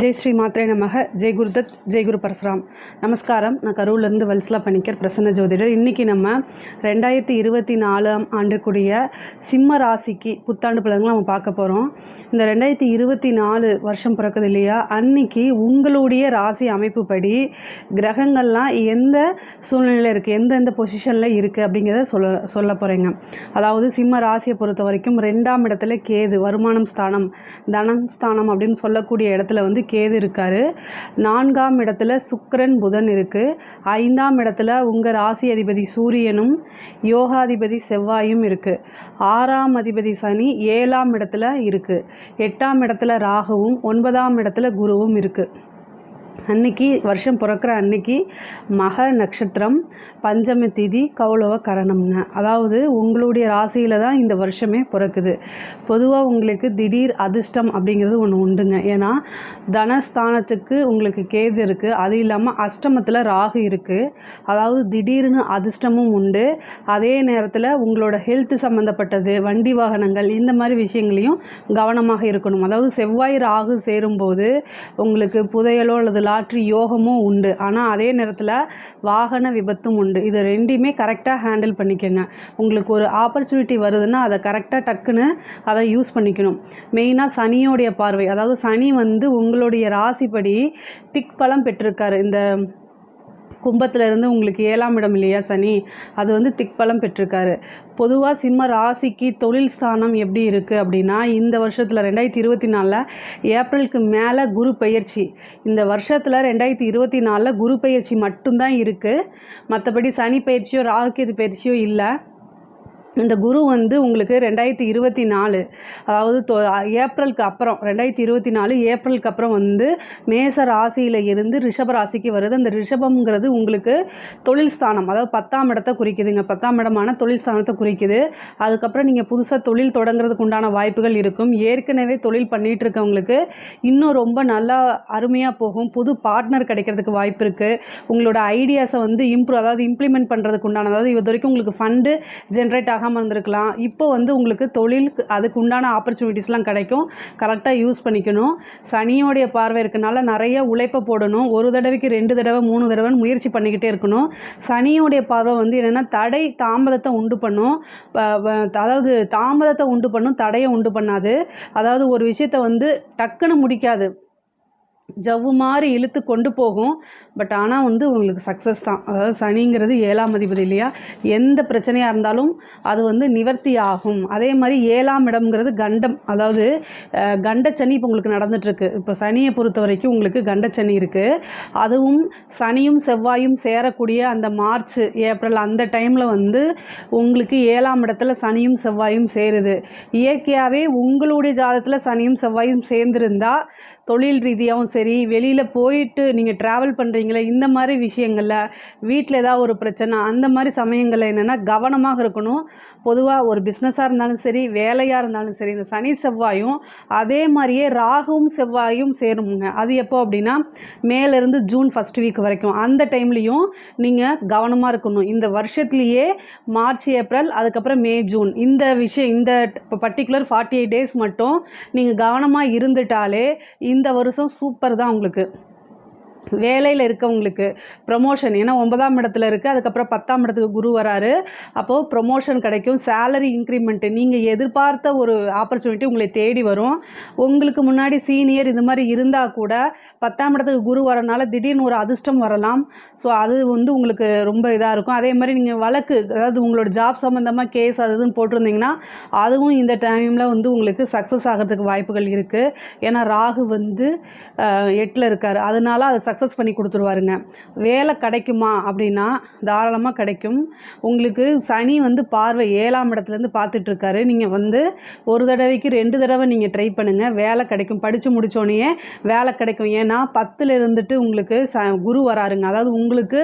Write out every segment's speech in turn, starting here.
ஜெய் ஸ்ரீ மாத்ரே நமக. ஜெய் குருதத் ஜெய் குரு பரசுராம். நமஸ்காரம். நான் கரூர்லேருந்து வல்சலா பணிக்கர் பிரசன்ன ஜோதிடர். இன்றைக்கி நம்ம ரெண்டாயிரத்தி இருபத்தி நாலாம் ஆண்டுக்குரிய சிம்ம ராசிக்கு புத்தாண்டு பலன்களை நம்ம பார்க்க போகிறோம் இந்த ரெண்டாயிரத்தி இருபத்தி நாலு வருஷம் பிறக்குது இல்லையா? அன்னைக்கு உங்களுடைய ராசி அமைப்புப்படி கிரகங்கள்லாம் எந்த சூழ்நிலையில் இருக்குது எந்தெந்த பொசிஷனில் இருக்குது அப்படிங்கிறத சொல்ல சொல்ல போகிறேங்க அதாவது சிம்ம ராசியை பொறுத்த வரைக்கும் ரெண்டாம் இடத்துல கேது வருமானம் ஸ்தானம் தனம் ஸ்தானம் அப்படின்னு சொல்லக்கூடிய இடத்துல வந்து கேது இருக்கார். நான்காம் இடத்துல சுக்கரன் புதன் இருக்குது ஐந்தாம் இடத்துல உங்கள் ராசி அதிபதி சூரியனும் யோகாதிபதி செவ்வாயும் இருக்குது ஆறாம் அதிபதி சனி ஏழாம் இடத்துல இருக்குது எட்டாம் இடத்துல ராகுவும் ஒன்பதாம் இடத்துல குருவும் இருக்குது அன்னைக்கு வருஷம் பிறக்கிற அன்னைக்கு மக நட்சத்திரம் பஞ்சம திதி கௌளவ கரணம்னு. அதாவது உங்களுடைய ராசியில் தான் இந்த வருஷமே பிறக்குது. பொதுவாக உங்களுக்கு திடீர் அதிர்ஷ்டம் அப்படிங்கிறது ஒன்று உண்டுங்க. ஏன்னா தனஸ்தானத்துக்கு உங்களுக்கு கேது இருக்குது அது இல்லாமல் அஷ்டமத்தில் ராகு இருக்குது அதாவது திடீர்னு அதிர்ஷ்டமும் உண்டு. அதே நேரத்தில் உங்களோட ஹெல்த் சம்மந்தப்பட்டது வண்டி வாகனங்கள் இந்த மாதிரி விஷயங்களையும் கவனமாக இருக்கணும். அதாவது செவ்வாய் ராகு சேரும்போது உங்களுக்கு புதையலோ அல்லது லாட்ரி யோகமும் உண்டு. ஆனால் அதே நேரத்தில் வாகன விபத்தும் உண்டு. இது ரெண்டையுமே கரெக்டாக ஹேண்டில் பண்ணிக்கோங்க. உங்களுக்கு ஒரு ஆப்பர்ச்சுனிட்டி வருதுன்னா அதை கரெக்டாக டக்குன்னு அதை யூஸ் பண்ணிக்கணும். மெயினாக சனியோடைய பார்வை. அதாவது சனி வந்து உங்களுடைய ராசிப்படி திக் பலம் பெற்றிருக்காரு. இந்த கும்பத்திலேருந்து உங்களுக்கு ஏழாம் இடம் இல்லையா சனி? அது வந்து திக்பலம் பெற்றிருக்காரு. பொதுவாக சிம்ம ராசிக்கு தொழில் ஸ்தானம் எப்படி இருக்குது அப்படின்னா இந்த வருஷத்தில் ரெண்டாயிரத்தி இருபத்தி நாலில் ஏப்ரலுக்கு மேலே குரு பயிற்சி. இந்த வருஷத்தில் ரெண்டாயிரத்தி இருபத்தி நாலில் குரு பயிற்சி மட்டும்தான் இருக்குது மற்றபடி சனி பயிற்சியோ ராகுகேது பயிற்சியோ இல்லை. இந்த குரு வந்து உங்களுக்கு ரெண்டாயிரத்தி இருபத்தி நாலு அதாவது தொ ஏப்ரலுக்கு அப்புறம் ரெண்டாயிரத்தி இருபத்தி நாலு ஏப்ரலுக்கு அப்புறம் வந்து மேச ராசியில் இருந்து ரிஷப ராசிக்கு வருது. அந்த ரிஷபம்ங்கிறது உங்களுக்கு தொழில் ஸ்தானம் அதாவது பத்தாம் இடத்தை குறிக்குதுங்க. பத்தாம் இடமான தொழில் ஸ்தானத்தை குறிக்குது. அதுக்கப்புறம் நீங்கள் புதுசாக தொழில் தொடங்குறதுக்கு உண்டான வாய்ப்புகள் இருக்கும். ஏற்கனவே தொழில் பண்ணிகிட்டு இருக்கவங்களுக்கு இன்னும் ரொம்ப நல்லா அருமையாக போகும். புது பார்ட்னர் கிடைக்கிறதுக்கு வாய்ப்பு இருக்குது உங்களோட ஐடியாஸை வந்து இம்ப்ரூவ் அதாவது இம்ப்ளிமெண்ட் பண்ணுறதுக்கு உண்டான அதாவது இது வரைக்கும் உங்களுக்கு ஃபண்டு ஜென்ரேட் ஆகாமல் இருந்திருக்கலாம். இப்போ வந்து உங்களுக்கு தொழில் அதுக்கு உண்டான ஆப்பர்ச்சுனிட்டிஸ்லாம் கிடைக்கும். கரெக்டாக யூஸ் பண்ணிக்கணும். சனியோடைய பார்வை இருக்கனால நிறைய உழைப்பை போடணும். ஒரு தடவைக்கு ரெண்டு தடவை மூணு தடவைன்னு முயற்சி பண்ணிக்கிட்டே இருக்கணும். சனியோடைய பார்வை வந்து என்னென்னா தடை தாமதத்தை உண்டு பண்ணும். அதாவது தாமதத்தை உண்டு பண்ணும் தடையை உண்டு பண்ணாது. அதாவது ஒரு விஷயத்தை வந்து டக்குன்னு முடிக்காது. ஜவ்வு மாதிரி இழுத்து கொண்டு போகும். பட் ஆனால் வந்து உங்களுக்கு சக்ஸஸ் தான். அதாவது சனிங்கிறது ஏழாம் அதிபதி இல்லையா? எந்த பிரச்சனையாக இருந்தாலும் அது வந்து நிவர்த்தி ஆகும். அதே மாதிரி ஏழாம் இடம்ங்கிறது கண்டம். அதாவது கண்ட கண்டச்சனி இப்போ உங்களுக்கு நடந்துட்டுருக்கு. இப்போ சனியை பொறுத்த வரைக்கும் உங்களுக்கு கண்டச்சனி இருக்குது அதுவும் சனியும் செவ்வாயும் சேரக்கூடிய அந்த மார்ச் ஏப்ரல் அந்த டைமில் வந்து உங்களுக்கு ஏழாம் இடத்துல சனியும் செவ்வாயும் சேருது. இயற்கையாகவே உங்களுடைய ஜாதத்தில் சனியும் செவ்வாயும் சேர்ந்துருந்தா தொழில் ரீதியாகவும் சரி வெளியில் போயிட்டு நீங்கள் ட்ராவல் பண்ணுறீங்களே இந்த மாதிரி விஷயங்களில் வீட்டில் ஏதாவது ஒரு பிரச்சனை அந்த மாதிரி சமயங்களில் என்னென்னா கவனமாக இருக்கணும். பொதுவாக ஒரு பிஸ்னஸாக இருந்தாலும் சரி வேலையாக இருந்தாலும் சரி இந்த சனி செவ்வாயும் அதே மாதிரியே ராகுவும் செவ்வாயும் சேருமுங்க. அது எப்போ அப்படின்னா மேலேருந்து ஜூன் ஃபஸ்ட் வீக் வரைக்கும். அந்த டைம்லேயும் நீங்கள் கவனமாக இருக்கணும். இந்த வருஷத்துலேயே மார்ச் ஏப்ரல் அதுக்கப்புறம் மே ஜூன். இந்த விஷயம் இந்த பர்டிகுலர் ஃபார்ட்டி எயிட் டேஸ் மட்டும் நீங்கள் கவனமாக இருந்துட்டாலே இந்த வருஷம் சூப்பர் தான் உங்களுக்கு. வேலையில் இருக்கவங்களுக்கு ப்ரமோஷன் ஏன்னா ஒன்பதாம் இடத்துல இருக்குது அதுக்கப்புறம் பத்தாம் இடத்துக்கு குரு வராரு. அப்போது ப்ரொமோஷன் கிடைக்கும். சேலரி இன்க்ரிமெண்ட்டு நீங்கள் எதிர்பார்த்த ஒரு ஆப்பர்ச்சுனிட்டி உங்களை தேடி வரும். உங்களுக்கு முன்னாடி சீனியர் இந்த மாதிரி இருந்தால் கூட பத்தாம் இடத்துக்கு குரு வரனால திடீர்னு ஒரு அதிர்ஷ்டம் வரலாம். ஸோ அது வந்து உங்களுக்கு ரொம்ப இதாக இருக்கும். அதே மாதிரி நீங்கள் வழக்கு அதாவது உங்களோட ஜாப் சம்மந்தமாக கேஸ் அது இதுன்னு போட்டிருந்தீங்கன்னா அதுவும் இந்த டைமில் வந்து உங்களுக்கு சக்ஸஸ் ஆகிறதுக்கு வாய்ப்புகள் இருக்குது ஏன்னா ராகு வந்து எட்டில் இருக்கார். அதனால அதை சக்ஸஸ் பண்ணி கொடுத்துருவாருங்க. வேலை கிடைக்குமா அப்படின்னா தாராளமாக கிடைக்கும். உங்களுக்கு சனி வந்து பார்வை ஏழாம் இடத்துலேருந்து பார்த்துட்ருக்காரு. நீங்கள் வந்து ஒரு தடவைக்கு ரெண்டு தடவை நீங்கள் ட்ரை பண்ணுங்கள் வேலை கிடைக்கும். படித்து முடித்தோடனே வேலை கிடைக்கும். ஏன்னா பத்தில் இருந்துட்டு உங்களுக்கு ச குரு வராருங்க. அதாவது உங்களுக்கு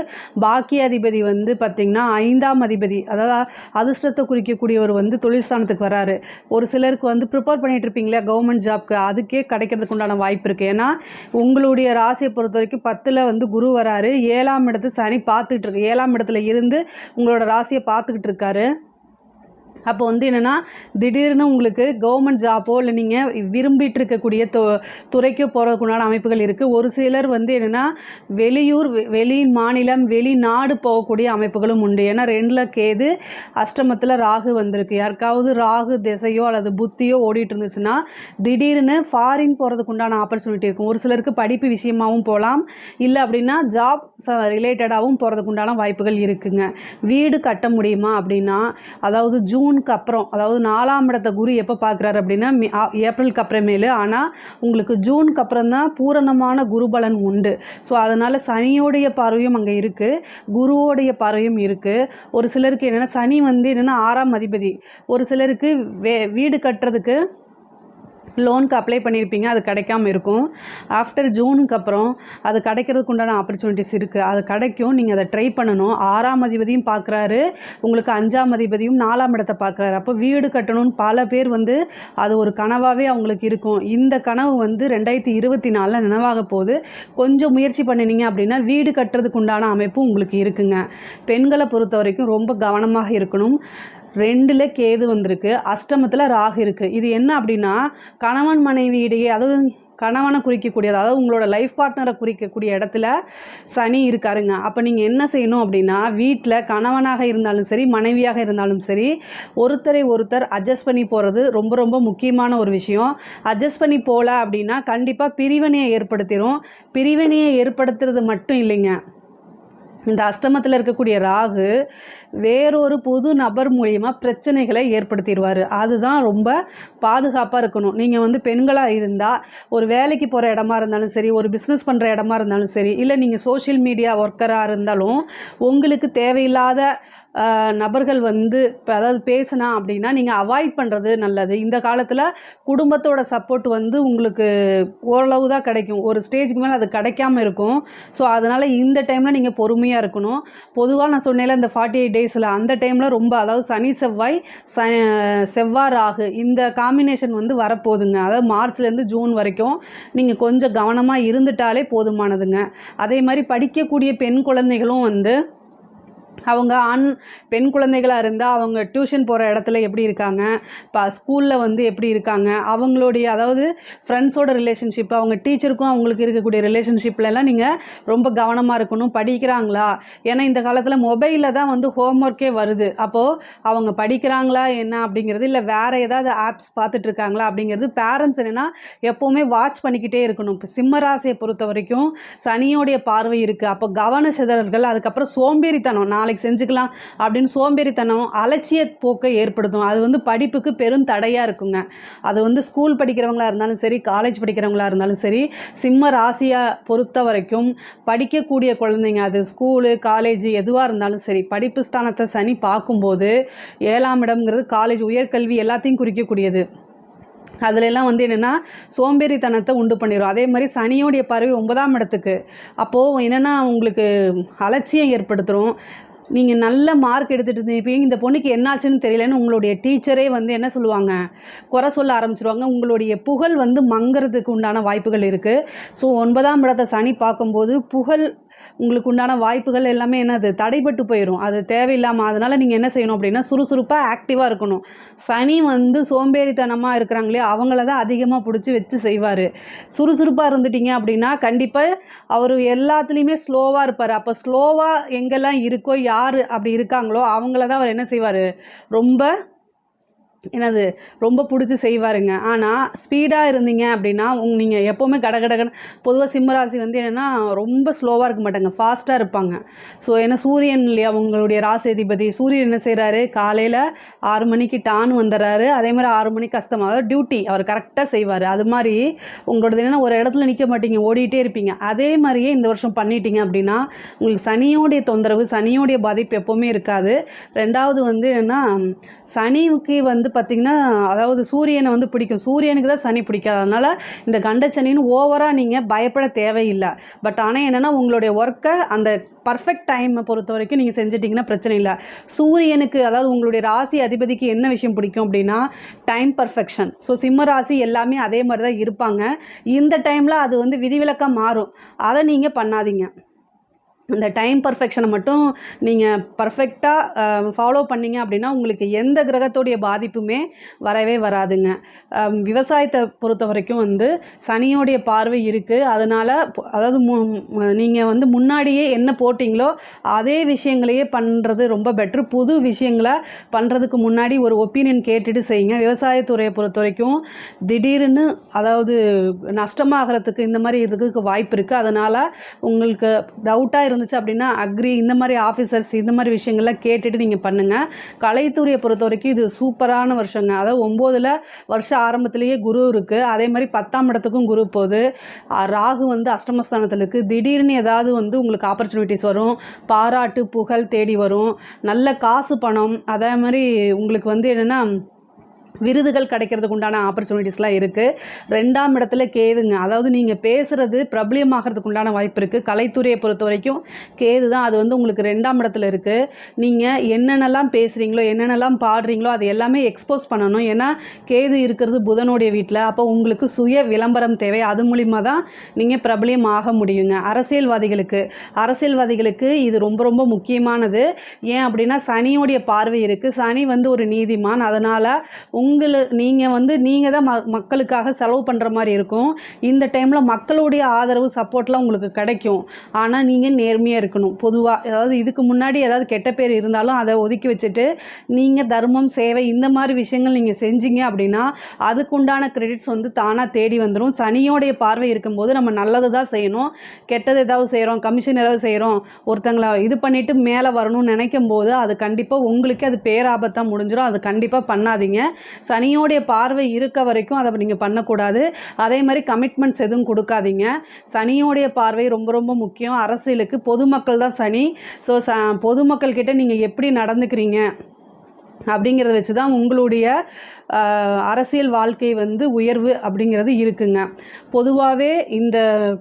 பாக்கியாதிபதி வந்து பார்த்திங்கன்னா ஐந்தாம் அதிபதி அதாவது அதிர்ஷ்டத்தை குறிக்கக்கூடியவர் வந்து தொழில்ஸ்தானத்துக்கு வராரு. ஒரு சிலருக்கு வந்து ப்ரிப்பேர் பண்ணிகிட்டு இருப்பீங்களா கவர்மெண்ட் ஜாப்க்கு அதுக்கே கிடைக்கிறதுக்கு உண்டான வாய்ப்பு இருக்குது ஏன்னா உங்களுடைய ராசியை பொறுத்த வரைக்கும் பத்தில் வந்து குரு வராரு. ஏழாம் இடத்து சனி பார்த்துக்கிட்டு இருக்கு. ஏழாம் இடத்துல இருந்து உங்களோட ராசியை பார்த்துக்கிட்டு இருக்காரு. அப்போ வந்து என்னென்னா திடீர்னு உங்களுக்கு கவர்மெண்ட் ஜாப்போ இல்லை நீங்கள் விரும்பிட்டு இருக்கக்கூடிய து துறைக்கு போகிறதுக்குண்டான அமைப்புகள் இருக்குது ஒரு சிலர் வந்து என்னென்னா வெளியூர் வெ- வெளி மாநிலம் வெளிநாடு போகக்கூடிய அமைப்புகளும் உண்டு. ஏன்னா ரெண்டில் கேது அஷ்டமத்தில் ராகு வந்திருக்கு. யாருக்காவது ராகு திசையோ அல்லது புத்தியோ ஓடிட்டு இருந்துச்சுன்னா திடீர்னு ஃபாரின் போகிறதுக்கு உண்டான ஆப்பர்ச்சுனிட்டி இருக்கும். ஒரு சிலருக்கு படிப்பு விஷயமாகவும் போகலாம் இல்லை அப்படின்னா ஜாப் ரிலேட்டடாகவும் போகிறதுக்கு உண்டான வாய்ப்புகள் இருக்குங்க. வீடு கட்ட முடியுமா அப்படின்னா அதாவது ஜூன் ஜூனுக்கு அப்புறம் அதாவது நாலாம் இடத்த குரு எப்போ பார்க்குறாரு அப்படின்னா ஏப்ரலுக்கு அப்புறமேலு. ஆனால் உங்களுக்கு ஜூனுக்கு அப்புறம் தான் பூரணமான குருபலன் உண்டு. ஸோ அதனால் சனியோடைய பார்வையும் அங்கே இருக்குது குருவோடைய பார்வையும் இருக்குது ஒரு சிலருக்கு என்னென்னா சனி வந்து என்னென்னா ஆறாம் அதிபதி. ஒரு சிலருக்கு வே வீடு கட்டுறதுக்கு லோனுக்கு அப்ளை பண்ணியிருப்பீங்க அது கிடைக்காம இருக்கும். ஆஃப்டர் ஜூனுக்கு அப்புறம் அது கிடைக்கிறதுக்கு உண்டான ஆப்பர்ச்சுனிட்டிஸ் இருக்குது அது கிடைக்கும் நீங்கள் அதை ட்ரை பண்ணணும். ஆறாம் அதிபதியும் பார்க்குறாரு உங்களுக்கு அஞ்சாம் அதிபதியும் நாலாம் இடத்தை பார்க்குறாரு அப்போ வீடு கட்டணும்னு பல பேர் வந்து அது ஒரு கனவாகவே அவங்களுக்கு இருக்கும். இந்த கனவு வந்து ரெண்டாயிரத்தி இருபத்தி நாலில் நினைவாக போகுது. கொஞ்சம் முயற்சி பண்ணினீங்க அப்படின்னா வீடு கட்டுறதுக்கு உண்டான அமைப்பு உங்களுக்கு இருக்குங்க. பெண்களை பொறுத்த வரைக்கும் ரொம்ப கவனமாக இருக்கணும். ரெண்டில் கேது வந்திருக்கு அஷ்டமத்தில் ராகு இருக்குது இது என்ன அப்படின்னா கணவன் மனைவி இடையே அதாவது கணவனை குறிக்கக்கூடியது அதாவது உங்களோட லைஃப் பார்ட்னரை குறிக்கக்கூடிய இடத்துல சனி இருக்காருங்க. அப்போ நீங்கள் என்ன செய்யணும் அப்படின்னா வீட்டில் கணவனாக இருந்தாலும் சரி மனைவியாக இருந்தாலும் சரி ஒருத்தரை ஒருத்தர் அட்ஜஸ்ட் பண்ணி போகிறது ரொம்ப ரொம்ப முக்கியமான ஒரு விஷயம். அட்ஜஸ்ட் பண்ணி போகல அப்படின்னா கண்டிப்பாக பிரிவினையை ஏற்படுத்திடும் பிரிவினையை ஏற்படுத்துறது மட்டும் இல்லைங்க. இந்த அஷ்டமத்தில் இருக்கக்கூடிய ராகு வேறொரு புது நபர் மூலியமாக பிரச்சனைகளை ஏற்படுத்திடுவார். அதுதான் ரொம்ப பாதுகாப்பாக இருக்கணும். நீங்கள் வந்து பெண்களாக இருந்தால் ஒரு வேலைக்கு போகிற இடமா இருந்தாலும் சரி ஒரு பிஸ்னஸ் பண்ணுற இடமா இருந்தாலும் சரி இல்லை நீங்கள் சோஷியல் மீடியா ஒர்க்கராக இருந்தாலும் உங்களுக்கு தேவையில்லாத நபர்கள் வந்து இப்போ அதாவது பேசுனா அப்படின்னா நீங்கள் அவாய்ட் பண்ணுறது நல்லது. இந்த காலத்தில் குடும்பத்தோட சப்போர்ட் வந்து உங்களுக்கு ஓரளவு தான் கிடைக்கும். ஒரு ஸ்டேஜ்க்கு மேலே அது கிடைக்காம இருக்கும். ஸோ அதனால் இந்த டைமில் நீங்கள் பொறுமையாக இருக்கணும். பொதுவாக நான் சொன்னேன்ல இந்த ஃபார்ட்டி எயிட் டேஸில் அந்த டைமில் ரொம்ப அதாவது சனி செவ்வாய் ச செவ்வாய் ராகு இந்த காம்பினேஷன் வந்து வரப்போகுதுங்க. அதாவது மார்ச்லேருந்து ஜூன் வரைக்கும் நீங்கள் கொஞ்சம் கவனமாக இருந்துட்டாலே போதுமானதுங்க. அதே மாதிரி படிக்கக்கூடிய பெண் குழந்தைகளும் வந்து அவங்க ஆண் பெண் குழந்தைகளாக இருந்தால் அவங்க டியூஷன் போகிற இடத்துல எப்படி இருக்காங்க? இப்போ ஸ்கூலில் வந்து எப்படி இருக்காங்க? அவங்களுடைய அதாவது ஃப்ரெண்ட்ஸோட ரிலேஷன்ஷிப் அவங்க டீச்சருக்கும் அவங்களுக்கு இருக்கக்கூடிய ரிலேஷன்ஷிப்லலாம் நீங்கள் ரொம்ப கவனமாக இருக்கணும். படிக்கிறாங்களா? ஏன்னா இந்த காலத்தில் மொபைலில் தான் வந்து ஹோம் ஒர்க்கே வருது. அப்போது அவங்க படிக்கிறாங்களா என்ன அப்படிங்கிறது இல்லை வேறு ஏதாவது ஆப்ஸ் பார்த்துட்ருக்காங்களா அப்படிங்கிறது பேரண்ட்ஸ் என்னென்னா எப்போவுமே வாட்ச் பண்ணிக்கிட்டே இருக்கணும். இப்போ சிம்மராசியை பொறுத்த வரைக்கும் சனியோடைய பார்வை இருக்குது அப்போ கவன சிதறல்கள் அதுக்கப்புறம் சோம்பேறித்தனம். நாளைக்கு செஞ்சுக்கலாம் அப்படின்னு சோம்பேறித்தனம் அலட்சிய போக்கை ஏற்படுத்தும். அது வந்து படிப்புக்கு பெரும் தடையாக இருக்குங்க. அது வந்து ஸ்கூல் படிக்கிறவங்களா இருந்தாலும் சரி காலேஜ் படிக்கிறவங்களா இருந்தாலும் சரி சிம்ம ராசியாக பொறுத்த வரைக்கும் படிக்கக்கூடிய குழந்தைங்க அது ஸ்கூலு காலேஜ் எதுவாக இருந்தாலும் சரி படிப்பு ஸ்தானத்தை சனி பார்க்கும்போது ஏழாம் இடம்ங்கிறது காலேஜ் உயர்கல்வி எல்லாத்தையும் குறிக்கக்கூடியது. அதுலெல்லாம் வந்து என்னென்னா சோம்பேறித்தனத்தை உண்டு பண்ணிடும் அதே மாதிரி சனியோடைய பார்வை ஒன்பதாம் இடத்துக்கு. அப்போது என்னென்னா உங்களுக்கு அலட்சியம் ஏற்படுத்துகிறோம் நீங்கள் நல்ல மார்க் எடுத்துகிட்டு இருந்தீங்க. இந்த பொண்ணுக்கு என்னாச்சுன்னு தெரியலன்னு உங்களுடைய டீச்சரே வந்து என்ன சொல்லுவாங்க? குறை சொல்ல ஆரம்பிச்சிருவாங்க. உங்களுடைய புகழ் வந்து மங்கிறதுக்கு உண்டான வாய்ப்புகள் இருக்குது ஸோ ஒன்பதாம் இடத்தை சனி பார்க்கும்போது புகழ் உங்களுக்கு உண்டான வாய்ப்புகள் எல்லாமே என்னது தடைப்பட்டு போயிடும் அது தேவையில்லாமல் அதனால் நீங்கள் என்ன செய்யணும் அப்படின்னா சுறுசுறுப்பாக ஆக்டிவாக இருக்கணும். சனி வந்து சோம்பேறித்தனமாக இருக்கிறாங்களே அவங்கள தான் அதிகமாக பிடிச்சி வச்சு செய்வார். சுறுசுறுப்பாக இருந்துட்டீங்க அப்படின்னா கண்டிப்பாக அவர் எல்லாத்துலேயுமே ஸ்லோவாக இருப்பார். அப்போ ஸ்லோவாக எங்கெல்லாம் இருக்கோ யார் அப்படி இருக்காங்களோ அவங்கள தான் அவர் என்ன செய்வார்? ரொம்ப என்னது ரொம்ப பிடிச்சி செய்வாருங்க. ஆனால் ஸ்பீடாக இருந்தீங்க அப்படின்னா உங் நீங்கள் எப்போவுமே கட கடகடகன்னு பொதுவாக சிம்மராசி வந்து என்னென்னா ரொம்ப ஸ்லோவாக இருக்க மாட்டாங்க. ஃபாஸ்ட்டாக இருப்பாங்க. ஸோ ஏன்னா சூரியன் இல்லையா உங்களுடைய ராசிதிபதி சூரியன் என்ன செய்கிறாரு காலையில் ஆறு மணிக்கு டான் வந்துடுறாரு. அதே மாதிரி ஆறு மணிக்கு கஷ்டமாக டியூட்டி அவர் கரெக்டாக செய்வார். அது மாதிரி உங்களோடது என்னென்னா ஒரு இடத்துல நிற்க மாட்டீங்க ஓடிட்டே இருப்பீங்க. அதே மாதிரியே இந்த வருஷம் பண்ணிட்டீங்க அப்படின்னா உங்களுக்கு சனியோடைய தொந்தரவு சனியோடைய பாதிப்பு எப்போவுமே இருக்காது. ரெண்டாவது வந்து என்னென்னா சனிக்கு வந்து பார்த்திங்கன்னா அதாவது சூரியனை வந்து பிடிக்கும். சூரியனுக்கு தான் சனி பிடிக்காது. அதனால் இந்த கண்டச்சனின்னு ஓவராக நீங்கள் பயப்பட தேவையில்லை. பட் ஆனால் என்னென்னா உங்களுடைய ஒர்க்கை அந்த பர்ஃபெக்ட் டைமை பொறுத்த வரைக்கும் நீங்கள் செஞ்சிட்டிங்கன்னா பிரச்சனை இல்லை. சூரியனுக்கு அதாவது உங்களுடைய ராசி அதிபதிக்கு என்ன விஷயம் பிடிக்கும் அப்படின்னா டைம் பர்ஃபெக்ஷன் ஸோ சிம்ம ராசி எல்லாமே அதே மாதிரி தான் இருப்பாங்க. இந்த டைமில் அது வந்து விதிவிலக்காக மாறும். அதை நீங்கள் பண்ணாதீங்க. இந்த டைம் பர்ஃபெக்ஷனை மட்டும் நீங்கள் பர்ஃபெக்டாக ஃபாலோ பண்ணீங்க அப்படின்னா உங்களுக்கு எந்த கிரகத்தோடைய பாதிப்புமே வரவே வராதுங்க. விவசாயத்தை பொறுத்த வரைக்கும் வந்து சனியோடைய பார்வை இருக்குது அதனால் அதாவது நீங்கள் வந்து முன்னாடியே என்ன போட்டிங்களோ அதே விஷயங்களையே பண்ணுறது ரொம்ப பெட்ரு புது விஷயங்களை பண்ணுறதுக்கு முன்னாடி ஒரு ஒப்பீனியன் கேட்டுட்டு செய்யுங்க. விவசாயத்துறையை பொறுத்த வரைக்கும் திடீர்னு அதாவது நஷ்டமாகறதுக்கு இந்த மாதிரி இருக்கிறதுக்கு வாய்ப்பு இருக்குது அதனால் உங்களுக்கு டவுட்டாக இருந்துச்சு அப்படின்னா அக்ரி இந்த மாதிரி ஆஃபீஸர்ஸ் இந்த மாதிரி விஷயங்கள்லாம் கேட்டுட்டு நீங்கள் பண்ணுங்கள் கலைத்துறையை பொறுத்த வரைக்கும் இது சூப்பரான வருஷங்க. அதாவது ஒம்போதில் வருஷ ஆரம்பத்திலேயே குரு இருக்குது அதே மாதிரி பத்தாம் இடத்துக்கும் குரு போகுது. ராகு வந்து அஷ்டமஸ்தானத்தில் இருக்குது திடீர்னு ஏதாவது வந்து உங்களுக்கு ஆப்பர்ச்சுனிட்டிஸ் வரும். பாராட்டு புகழ் தேடி வரும். நல்ல காசு பணம். அதே மாதிரி உங்களுக்கு வந்து என்னென்னா விருதுகள் கிடைக்கிறதுக்கு உண்டான ஆப்பர்ச்சுனிட்டிஸ்லாம் இருக்குது ரெண்டாம் இடத்துல கேதுங்க. அதாவது நீங்கள் பேசுகிறது பிரபலியமாகிறதுக்கு உண்டான வாய்ப்பு இருக்குது கலைத்துறையை பொறுத்த வரைக்கும் கேது தான். அது வந்து உங்களுக்கு ரெண்டாம் இடத்துல இருக்குது நீங்கள் என்னென்னலாம் பேசுகிறீங்களோ என்னென்னலாம் பாடுறீங்களோ அது எல்லாமே எக்ஸ்போஸ் பண்ணணும். ஏன்னா கேது இருக்கிறது புதனுடைய வீட்டில் அப்போ உங்களுக்கு சுய விளம்பரம் தேவை. அது மூலிமா தான் நீங்கள் பிரபலியம் ஆக முடியுங்க. அரசியல்வாதிகளுக்கு அரசியல்வாதிகளுக்கு இது ரொம்ப ரொம்ப முக்கியமானது. ஏன் அப்படின்னா சனியோடைய பார்வை இருக்குது சனி வந்து ஒரு நீதிமான். அதனால் உங்களை நீங்கள் வந்து நீங்கள் தான் ம மக்களுக்காக செலவு பண்ணுற மாதிரி இருக்கும். இந்த டைமில் மக்களுடைய ஆதரவு சப்போர்ட்லாம் உங்களுக்கு கிடைக்கும். ஆனால் நீங்கள் நேர்மையாக இருக்கணும். பொதுவாக அதாவது இதுக்கு முன்னாடி ஏதாவது கெட்ட பேர் இருந்தாலும் அதை ஒதுக்கி வச்சுட்டு நீங்கள் தர்மம் சேவை இந்த மாதிரி விஷயங்கள் நீங்கள் செஞ்சீங்க அப்படின்னா அதுக்குண்டான கிரெடிட்ஸ் வந்து தானாக தேடி வந்துடும் சனியோடைய பார்வை இருக்கும்போது நம்ம நல்லது தான் செய்யணும். கெட்டது ஏதாவது செய்கிறோம் கமிஷன் ஏதாவது செய்கிறோம் ஒருத்தங்களை இது பண்ணிவிட்டு மேலே வரணும்னு நினைக்கும் போது அது கண்டிப்பாக உங்களுக்கே அது பேராபத்தாக முடிஞ்சிடும் அது கண்டிப்பாக பண்ணாதீங்க. சனியோடைய பார்வை இருக்க வரைக்கும் அதை நீங்கள் பண்ணக்கூடாது. அதே மாதிரி கமிட்மெண்ட்ஸ் எதுவும் கொடுக்காதீங்க. சனியோடைய பார்வை ரொம்ப ரொம்ப முக்கியம். அரசியலுக்கு பொதுமக்கள் தான் சனி. ஸோ ச பொதுமக்கள்கிட்ட நீங்கள் எப்படி நடந்துக்கிறீங்க? அப்படிங்கிறத வச்சு தான் உங்களுடைய அரசியல் வாழ்க்கை வந்து உயர்வு அப்படிங்கிறது இருக்குங்க. பொதுவாகவே இந்த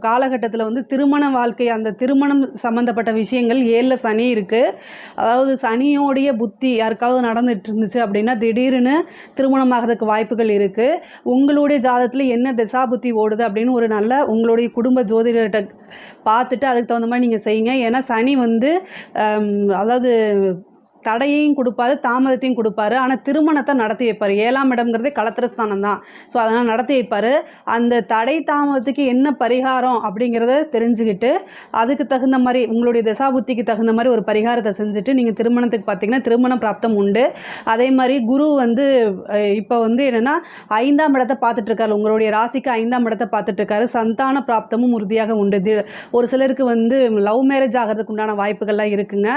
காலகட்டத்தில் வந்து திருமண வாழ்க்கை அந்த திருமணம் சம்மந்தப்பட்ட விஷயங்கள் ஏழில் சனி இருக்குது அதாவது சனியோடைய புத்தி யாருக்காவது நடந்துட்டு இருந்துச்சு அப்படின்னா திடீர்னு திருமணமாகிறதுக்கு வாய்ப்புகள் இருக்குது உங்களுடைய ஜாதத்தில் என்ன திசா புத்தி ஓடுது அப்படின்னு ஒரு நல்ல உங்களுடைய குடும்ப ஜோதிடர்கிட்ட பார்த்துட்டு அதுக்கு தகுந்த மாதிரி நீங்கள் செய்யுங்க. ஏன்னா சனி வந்து அதாவது தடையையும் கொடுப்பாரு தாமதத்தையும் கொடுப்பாரு. ஆனால் திருமணத்தை நடத்தி வைப்பார். ஏழாம் இடம்ங்கிறதே கலத்திரஸ்தானம் தான் ஸோ அதனால் நடத்தி வைப்பார். அந்த தடை தாமதத்துக்கு என்ன பரிகாரம் அப்படிங்கிறத தெரிஞ்சுக்கிட்டு அதுக்கு தகுந்த மாதிரி உங்களுடைய தசாபுத்திக்கு தகுந்த மாதிரி ஒரு பரிகாரத்தை செஞ்சுட்டு நீங்கள் திருமணத்துக்கு பார்த்தீங்கன்னா திருமண பிராப்தம் உண்டு. அதே மாதிரி குரு வந்து இப்போ வந்து என்னென்னா ஐந்தாம் இடத்தை பார்த்துட்ருக்காரு. உங்களுடைய ராசிக்கு ஐந்தாம் இடத்தை பார்த்துட்ருக்காரு. சந்தான பிராப்தமும் உறுதியாக உண்டு. ஒரு சிலருக்கு வந்து லவ் மேரேஜ் ஆகிறதுக்கு உண்டான வாய்ப்புகள்லாம் இருக்குங்க.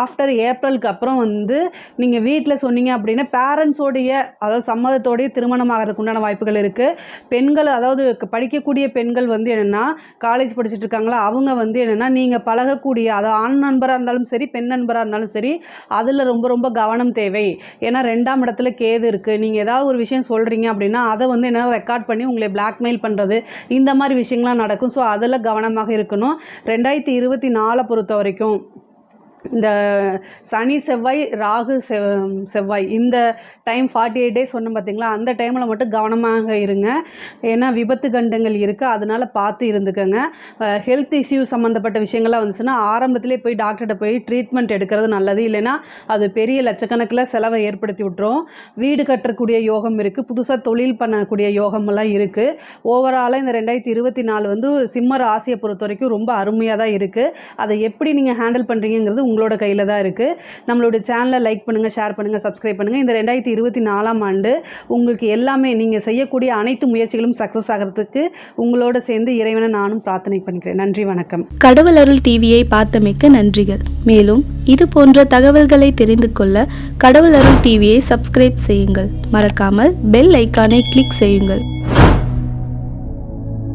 ஆஃப்டர் ஏப்ரலுக்கு அப்புறம் வந்து நீங்கள் வீட்டில் சொன்னீங்க அப்படின்னா பேரண்ட்ஸோடைய அதாவது சம்மதத்தோடைய திருமணம் ஆகிறதுக்கு உண்டான வாய்ப்புகள் இருக்குது பெண்கள் அதாவது படிக்கக்கூடிய பெண்கள் வந்து என்னென்னா காலேஜ் படிச்சுட்டு இருக்காங்களா அவங்க வந்து என்னென்னா நீங்கள் பழகக்கூடிய அதாவது ஆண் நண்பராக இருந்தாலும் சரி பெண் நண்பராக இருந்தாலும் சரி அதில் ரொம்ப ரொம்ப கவனம் தேவை. ஏன்னா ரெண்டாம் இடத்துல கேது இருக்குது நீங்கள் ஏதாவது ஒரு விஷயம் சொல்கிறீங்க அப்படின்னா அதை வந்து என்ன ரெக்கார்ட் பண்ணி உங்களை பிளாக்மெயில் பண்ணுறது இந்த மாதிரி விஷயங்கள்லாம் நடக்கும். ஸோ அதில் கவனமாக இருக்கணும். ரெண்டாயிரத்தி இருபத்தி நாலை பொறுத்த வரைக்கும் இந்த சனி செவ்வாய் ராகு செவ் செவ்வாய் இந்த டைம் ஃபார்ட்டி எயிட் டேஸ் சொன்னோம் பார்த்தீங்களா அந்த டைமில் மட்டும் கவனமாக இருங்க. ஏன்னா விபத்து கண்டங்கள் இருக்குது அதனால் பார்த்து இருந்துக்கோங்க. ஹெல்த் இஷ்யூ சம்மந்தப்பட்ட விஷயங்கள்லாம் வந்துச்சுன்னா ஆரம்பத்திலே போய் டாக்டர்கிட்ட போய் ட்ரீட்மெண்ட் எடுக்கிறது நல்லது. இல்லைன்னா அது பெரிய லட்சக்கணக்கில் செலவை ஏற்படுத்தி விட்டுரும். வீடு கட்டக்கூடிய யோகம் இருக்குது புதுசாக தொழில் பண்ணக்கூடிய யோகமெல்லாம் இருக்குது ஓவராலாக இந்த ரெண்டாயிரத்தி இருபத்தி நாலு வந்து சிம்ம ராசியை பொறுத்த வரைக்கும் ரொம்ப அருமையாக தான் இருக்குது அதை எப்படி நீங்கள் ஹேண்டில் பண்ணுறீங்கிறது உங்களோட கையில் தான் இருக்குது நம்மளோட சேனலை லைக் பண்ணுங்கள் ஷேர் பண்ணுங்கள் சப்ஸ்கிரைப் பண்ணுங்கள் இந்த ரெண்டாயிரத்தி இருபத்தி நாலாம் ஆண்டு உங்களுக்கு எல்லாமே நீங்கள் செய்யக்கூடிய அனைத்து முயற்சிகளும் சக்ஸஸ் ஆகிறதுக்கு உங்களோட சேர்ந்து இறைவனை நானும் பிரார்த்தனை பண்ணிக்கிறேன். நன்றி வணக்கம். கடவுள் அருள் டிவியை பார்த்தமைக்க நன்றிகள். மேலும் இது போன்ற தகவல்களை தெரிந்து கொள்ள கடவுள் அருள் டிவியை சப்ஸ்கிரைப் செய்யுங்கள். மறக்காமல் பெல் ஐக்கானை கிளிக் செய்யுங்கள்.